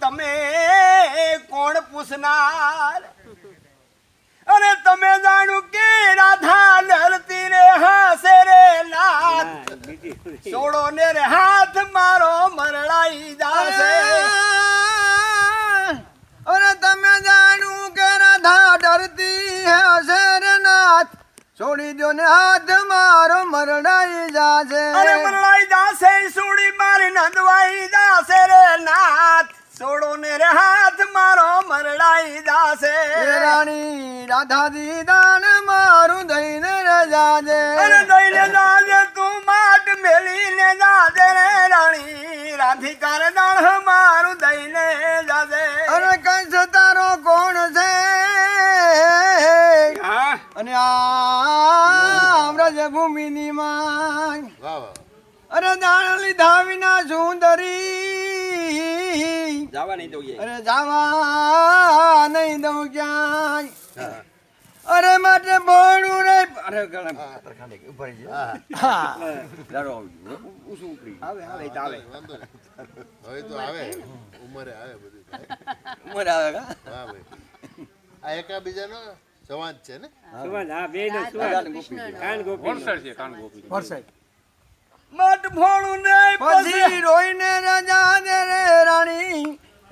તમે કોણ પૂછનાર? અરે તમે જાણું કે રાધા ડરતી રે હાસે રે નાથ. છોડો ને રે હાથ મારો મરડાઈ જાશે. અરે તમે જાણું કે રાધા ડરતી હશે રે નાથ. છોડી દો ને હાથ મારો મરડાઈ જાશે. અરે મરડાઈ જાશે છોડી મારી નંદવાઈ જાશે રે નાથ. મરડાઈ જાશે રાણી રાધા દીદાન મારું દઈને રે જાજે અરે દઈને જાજે તું માટ મેળીને જાજે રે રાણી. રાધિકાર દાણ મારું દઈને જાજે. અરે કંસ તારો કોણ છે? અને આ વ્રજ ભૂમિની માં વાહ વાહ. અરે દાણ લીધા વિના સુંદરી જવા નહીં દઉં અરે જવા નહીં દઉં ક્યાંય. અરે માટે ભણું રે. અરે ગળા. તરખાને ઉપર હા. લાડો આવજો ઉસું ઉપરી આવે આવે નહીં. હવે તો આવે. ઉંમરે આવે બધું. થાય. આવે કા? હા ભાઈ. આ એકાબીજાનો સંવાદ છે ને? મટ ભોળું નહીં પછી? રોઈને રજા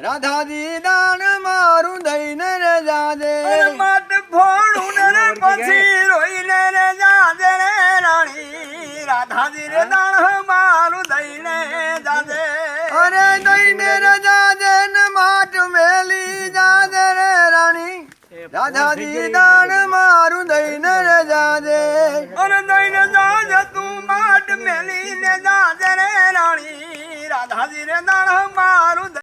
રાધા દીદાન મારું દઈને રે દે મત ફોડું ને પછી રોઈને રે જાજે રે રાણી. રાધાજી રે દાન મારું દઈને જાજે. અરે દઈને રે દે ને માટ મેલી જાજે રે રાણી. રાધા દીદાન મારું દઈને રે દે અરે દઈને જાજે તું માટ મેલીને જાજે રે રાણી. રાધાજી રે દાન મારું